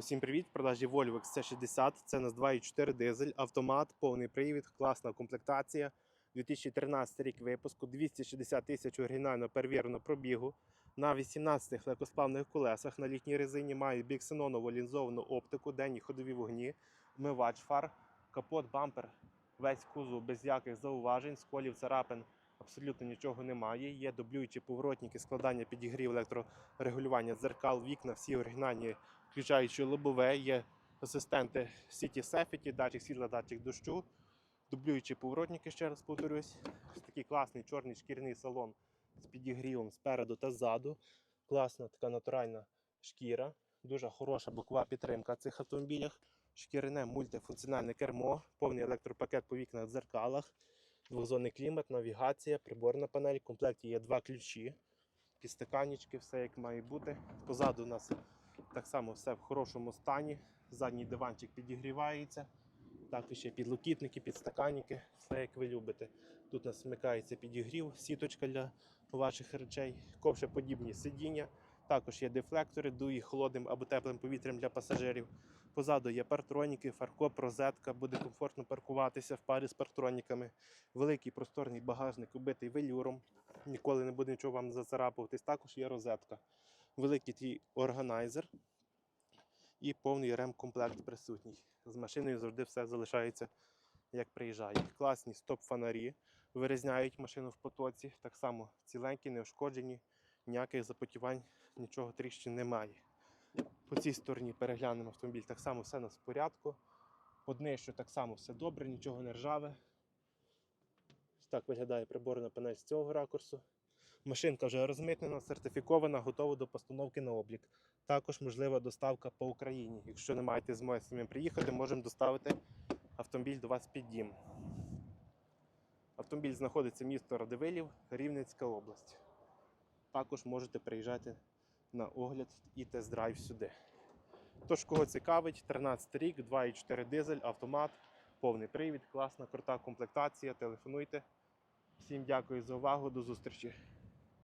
Усім привіт! В продажі Volvo XC60. Це у нас 2.4 дизель, автомат, повний привід, класна комплектація. 2013 рік випуску, 260 тисяч оригінально перевірено пробігу. На 18 легкосплавних колесах на літній резині має біксенонову лінзовану оптику, денні ходові вогні, вмивач фар, капот, бампер, весь кузов без яких зауважень, сколів, царапин. Абсолютно нічого немає. Є дублюючі поворотники, складання підігрів, електрорегулювання дзеркал, вікна, всі оригінальні включаючи лобове, є асистенти City Safety, датчик світла, датчик дощу, дублюючі поворотники, ще раз повторюсь. Ось такий класний чорний шкіряний салон з підігрівом спереду та ззаду. Класна така натуральна шкіра, дуже хороша бокова підтримка в цих автомобілях. Шкіряне мультифункціональне кермо, повний електропакет по вікнах дзеркалах, двохзонний клімат, навігація, приборна панель. В комплекті є два ключі, підстаканнички, все як має бути. Позаду у нас так само все в хорошому стані. Задній диванчик підігрівається. Також є підлокітники, підстаканники, все як ви любите. Тут у нас вмикається підігрів, сіточка для ваших речей, ковшеподібні сидіння. Також є дефлектори, дує холодним або теплим повітрям для пасажирів. Позаду є партроніки, фаркоп, розетка, буде комфортно паркуватися в парі з партроніками. Великий просторний багажник, убитий велюром. Ніколи не буде нічого вам зацарапуватись. Також є розетка великий твій органайзер і повний ремкомплект присутній. З машиною завжди все залишається, як приїжджає. Класні стоп-фонарі вирізняють машину в потоці. Так само ціленькі, неушкоджені, ніяких запотівань, нічого тріщин немає. По цій стороні переглянемо автомобіль. Так само все в порядку. По днищу так само все добре, нічого не ржаве. Так виглядає приборна панель з цього ракурсу. Машинка вже розмитнена, сертифікована, готова до постановки на облік. Також можлива доставка по Україні. Якщо не маєте змоги самим приїхати, можемо доставити автомобіль до вас під дім. Автомобіль знаходиться місто Радивилів, Рівненська область. Також можете приїжджати на огляд і тест-драйв сюди. Тож, кого цікавить, 13 рік, 2,4 дизель, автомат, повний привід, класна, крута комплектація. Телефонуйте. Всім дякую за увагу, до зустрічі.